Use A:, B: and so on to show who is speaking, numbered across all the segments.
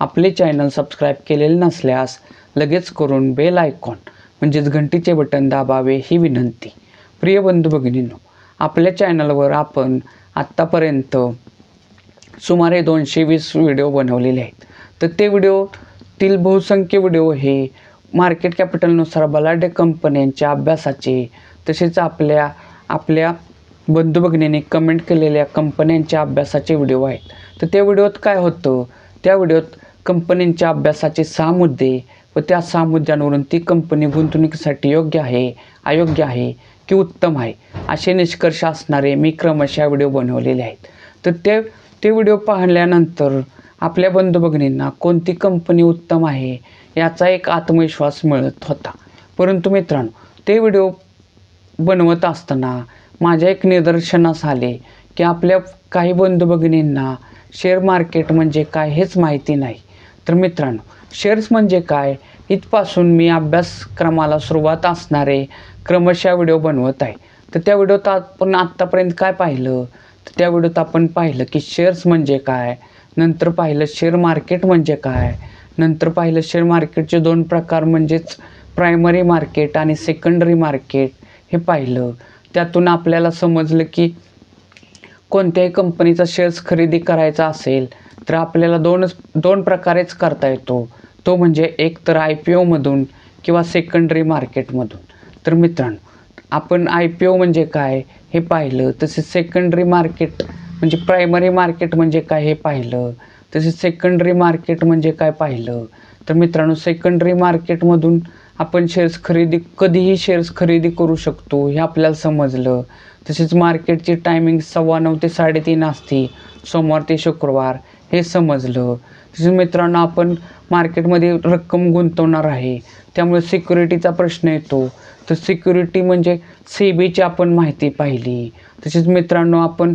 A: आपले channel subscribe केलेले नसल्यास लगेच करून बेल आयकॉन म्हणजेच घंटीचे बटन दाबावे ही विनंती. प्रिय बंधू भगिनींनो आपल्या चॅनलवर आपण आत्तापर्यंत सुमारे दोनशे वीस व्हिडिओ बनवलेले आहेत. तर ते व्हिडिओतील बहुसंख्य व्हिडिओ हे मार्केट कॅपिटलनुसार बलाढ्य कंपन्यांच्या अभ्यासाचे तसेच आपल्या आपल्या बंधू भगिनीने कमेंट केलेल्या कंपन्यांच्या अभ्यासाचे व्हिडिओ आहेत. तर त्या व्हिडिओत काय होतं? त्या व्हिडिओत कंपनींच्या अभ्यासाचे सहा मुद्दे व त्या सहा मुद्द्यांवरून ती कंपनी गुंतवणुकीसाठी योग्य आहे अयोग्य आहे की उत्तम आहे असे निष्कर्ष असणारे मी क्रमशः व्हिडिओ बनवलेले आहेत. तर ते ते व्हिडिओ पाहिल्यानंतर आपल्या बंधुभगिनींना कोणती कंपनी उत्तम आहे याचा एक आत्मविश्वास मिळत होता. परंतु मित्रांनो ते व्हिडिओ बनवत असताना माझ्या एक निदर्शनास आले की आपल्या काही बंधुभगिनींना शेअर मार्केट म्हणजे काय हेच माहिती नाही. तर मित्रांनो शेअर्स म्हणजे काय? इथपासून मी अभ्यासक्रमाला सुरुवात असणारे क्रमशः व्हिडिओ बनवत आहे. तर त्या व्हिडिओत आपण आत्तापर्यंत काय पाहिलं? तर त्या व्हिडिओत आपण पाहिलं की शेअर्स म्हणजे काय? नंतर पाहिलं शेअर मार्केट म्हणजे काय? नंतर पाहिलं शेअर मार्केटचे दोन प्रकार म्हणजेच प्रायमरी मार्केट आणि सेकंडरी मार्केट हे पाहिलं. त्यातून आपल्याला समजलं की कोणत्याही कंपनीचा शेअर्स खरेदी करायचा असेल तर आपल्याला दोनच दोन प्रकारेच करता येतो. तो म्हणजे एक तर आय पी ओमधून किंवा सेकंडरी मार्केटमधून तर मित्रांनो आपण आय पी ओ म्हणजे काय हे पाहिलं तसेच सेकंडरी मार्केट म्हणजे प्रायमरी मार्केट म्हणजे काय हे पाहिलं तसेच सेकंडरी मार्केट म्हणजे काय पाहिलं. तर मित्रांनो सेकंडरी मार्केटमधून आपण शेअर्स खरेदी कधीही शेअर्स खरेदी करू शकतो हे आपल्याला समजलं. तसेच मार्केटची टायमिंग सव्वा नऊ ते साडेतीन असते सोमवार ते शुक्रवार. हे समजलं. तसेच मित्रांनो आपण मार्केटमध्ये रक्कम गुंतवणार आहे. त्यामुळे सिक्युरिटीचा प्रश्न येतो. तर सिक्युरिटी म्हणजे सेबीची आपण माहिती पाहिली. तसेच मित्रांनो आपण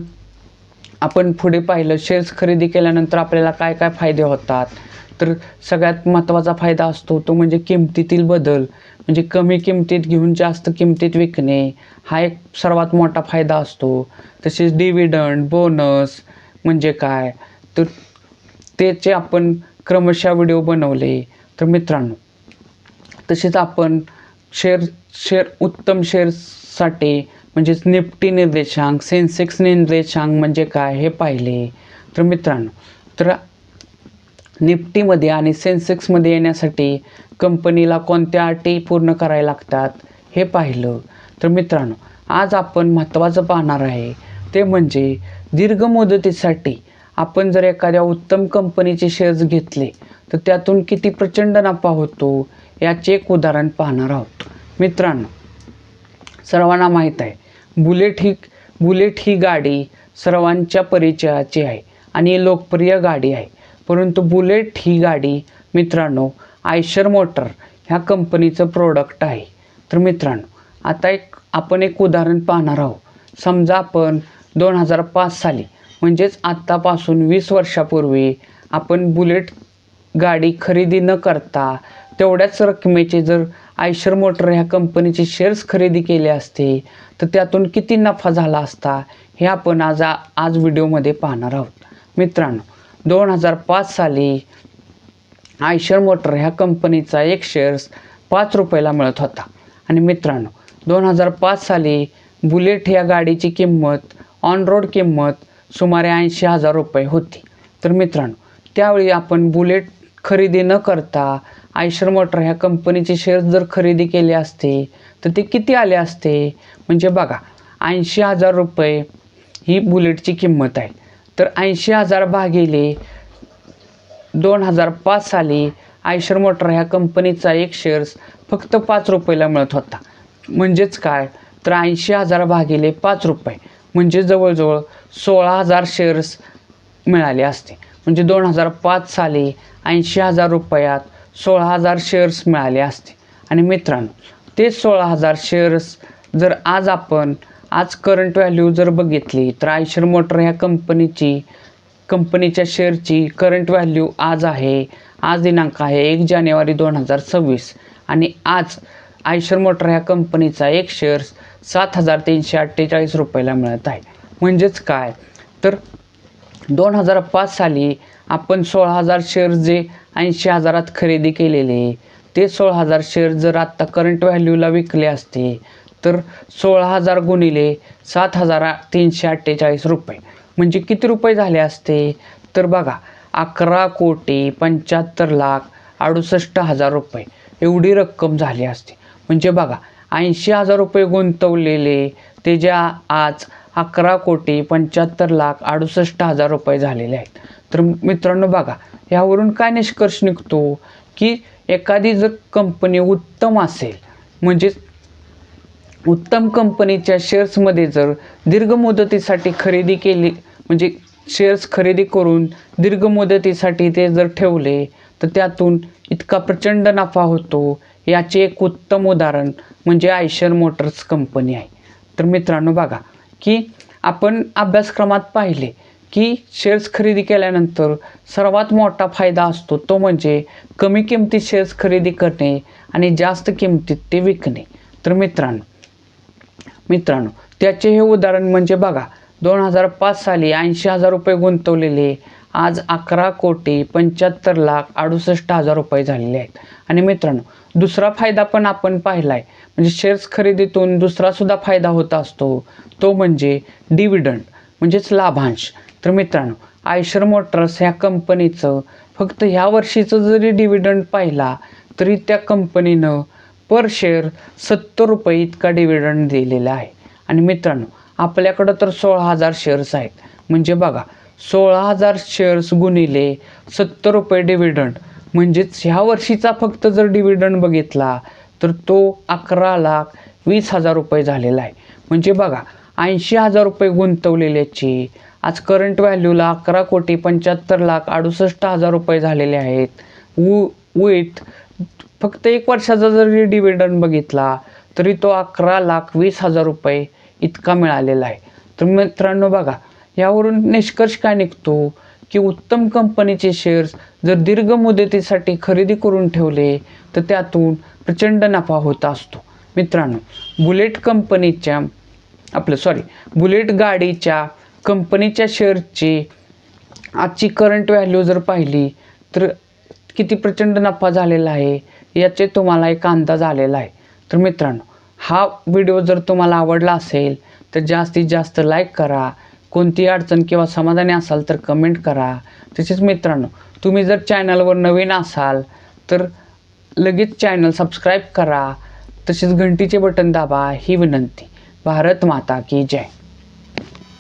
A: आपण पुढे पाहिलं शेअर्स खरेदी केल्यानंतर आपल्याला काय काय फायदे होतात? तर सगळ्यात महत्त्वाचा फायदा असतो तो म्हणजे किमतीतील बदल. म्हणजे कमी किमतीत घेऊन जास्त किमतीत विकणे हा एक सर्वात मोठा फायदा असतो. तसेच डिव्हिडंड बोनस म्हणजे काय? तर त्याचे आपण क्रमशः व्हिडिओ बनवले. तर मित्रांनो तसेच आपण शेअर शेअर उत्तम शेअर्ससाठी म्हणजेच निफ्टी निर्देशांक सेन्सेक्स निर्देशांक म्हणजे काय हे पाहिले. तर मित्रांनो तर निफ्टीमध्ये आणि सेन्सेक्समध्ये येण्यासाठी कंपनीला कोणत्या अटी पूर्ण करायला लागतात हे पाहिलं. तर मित्रांनो आज आपण महत्त्वाचं पाहणार आहे ते म्हणजे दीर्घ मुदतीसाठी आपण जर एखाद्या उत्तम कंपनीचे शेअर्स घेतले तर त्यातून किती प्रचंड नफा होतो याचे एक उदाहरण पाहणार आहोत. मित्रांनो सर्वांना माहीत आहे बुलेट ही बुलेट ही गाडी सर्वांच्या परिचयाची आहे आणि लोकप्रिय गाडी आहे. परंतु बुलेट ही गाडी मित्रांनो आयशर मोटर ह्या कंपनीचं प्रोडक्ट आहे. तर मित्रांनो आता एक आपण एक उदाहरण पाहणार आहोत. समजा आपण दोन हजार पाच साली म्हणजेच आत्तापासून वीस वर्षापूर्वी आपण बुलेट गाडी खरेदी न करता तेवढ्याच रकमेचे जर आयशर मोटर ह्या कंपनीचे शेअर्स खरेदी केले असते तर त्यातून किती नफा झाला असता हे आपण आज आज व्हिडिओमध्ये पाहणार आहोत. मित्रांनो दोन हजार पाच साली आयशर मोटर ह्या कंपनीचा एक शेअर्स पाच रुपयाला मिळत होता. आणि मित्रांनो दोन हजार पाच साली बुलेट या गाडीची किंमत ऑन रोड किंमत सुमारे ऐंशी हजार रुपये होती. तर मित्रांनो त्यावेळी आपण बुलेट खरेदी न करता आयशर मोटर ह्या कंपनीचे शेअर्स जर खरेदी केले असते तर ते किती आले असते? म्हणजे बघा ऐंशी हजार रुपये ही बुलेटची किंमत आहे. तर ऐंशी हजार भागिले दोन हजार पाच साली आयशर मोटर ह्या कंपनीचा एक शेअर्स फक्त पाच रुपयाला मिळत होता. म्हणजेच काय? तर ऐंशी हजार भागिले पाच रुपये. म्हणजे जवळजवळ सोळा हजार शेअर्स मिळाले असते. म्हणजे दोन हजार पाच साली ऐंशी हजार रुपयात सोळा हजार शेअर्स मिळाले असते. आणि मित्रांनो ते सोळा हजार शेअर्स जर आज आपण आज करंट व्हॅल्यू जर बघितली तर आयशर मोटर ह्या कंपनीची कंपनीच्या शेअरची करंट व्हॅल्यू आज आहे आज दिनांक आहे एक जानेवारी दोन हजार सव्वीस. आणि आज आयशर मोटर ह्या कंपनीचा एक शेअर्स सात हजार तीनशे अठ्ठेचाळीस रुपयाला मिळत आहे. म्हणजेच काय? तर दोन हजार पाच साली आपण सोळा हजार शेअर्स जे ऐंशी हजारात खरेदी केलेले ते सोळा हजार शेअर्स जर आत्ता करंट व्हॅल्यूला विकले असते तर सोळा हजार गुणिले सात हजार तीनशे अठ्ठेचाळीस रुपये. म्हणजे किती रुपये झाले असते? तर बघा अकरा कोटी पंच्याहत्तर लाख अडुसष्ट हजार रुपये एवढी रक्कम झाली असते. म्हणजे बघा ऐंशी हजार रुपये गुंतवलेले. ते ज्या आज अकरा कोटी पंच्याहत्तर लाख अडुसष्ट हजार रुपये झालेले आहेत. तर मित्रांनो बघा ह्यावरून काय निष्कर्ष निघतो की एखादी जर कंपनी उत्तम असेल म्हणजेच उत्तम कंपनीच्या शेअर्समध्ये जर दीर्घ मुदतीसाठी खरेदी केली म्हणजे शेअर्स खरेदी करून दीर्घ मुदतीसाठी ते जर ठेवले तर त्यातून इतका प्रचंड नफा होतो. याचे एक उत्तम उदाहरण म्हणजे आयशर मोटर्स कंपनी आहे. तर मित्रांनो बघा की आपण अभ्यासक्रमात पाहिले की शेअर्स खरेदी केल्यानंतर सर्वात मोठा फायदा असतो तो म्हणजे कमी किमतीत शेअर्स खरेदी करणे आणि जास्त किमतीत ते विकणे. तर मित्रांनो मित्रांनो त्याचे हे उदाहरण म्हणजे बघा दोन हजार पाच साली ऐंशी हजार रुपये गुंतवलेले आज अकरा कोटी पंच्याहत्तर लाख अडुसष्ट हजार रुपये झालेले आहेत. आणि मित्रांनो दुसरा फायदा पण आपण पाहिला आहे म्हणजे शेअर्स खरेदीतून दुसरासुद्धा फायदा होत असतो. तो म्हणजे डिव्हिडंड म्हणजेच लाभांश. तर मित्रांनो आयशर मोटर्स ह्या कंपनीचं फक्त ह्या वर्षीचं जरी डिव्हिडंड पाहिला तरी त्या कंपनीनं पर शेअर सत्तर रुपये इतका डिव्हिडंड दिलेला आहे. आणि मित्रांनो आपल्याकडं तर सोळा हजार शेअर्स आहेत. म्हणजे बघा सोळा हजार शेअर्स गुणिले सत्तर रुपये डिव्हिडंड म्हणजेच ह्या वर्षीचा फक्त जर डिव्हिडंड बघितला तर तो अकरा लाख वीस हजार रुपये झालेला आहे. म्हणजे बघा ऐंशी हजार रुपये गुंतवलेल्याची आज करंट व्हॅल्यूला अकरा कोटी पंच्याहत्तर लाख अडुसष्ट हजार रुपये झालेले आहेत. उ विथ फक्त एक वर्षाचा जरी डिव्हिडंड बघितला तरी तो अकरा लाख वीस हजार रुपये इतका मिळालेला आहे. तर मित्रांनो बघा यावरून निष्कर्ष काय निघतो? की उत्तम कंपनीचे शेअर्स जर दीर्घ मुदतीसाठी खरेदी करून ठेवले तर त्यातून प्रचंड नफा होत असतो. मित्रांनो बुलेट कंपनीच्या आपलं सॉरी बुलेट गाडीच्या कंपनीच्या शेअरची आजची करंट व्हॅल्यू जर पाहिली तर किती प्रचंड नफा झालेला आहे याचे तुम्हाला एक अंदाज आलेला आहे. तर मित्रांनो हा व्हिडिओ जर तुम्हाला आवडला असेल तर जास्तीत जास्त लाईक करा. कोणती अडचण किंवा समाधानी असाल तर कमेंट करा. तसेच मित्रांनो तुम्ही जर चॅनलवर नवीन असाल तर लगेच चॅनल सबस्क्राईब करा. तसेच घंटीचे बटन दाबा ही विनंती. भारत माता की जय.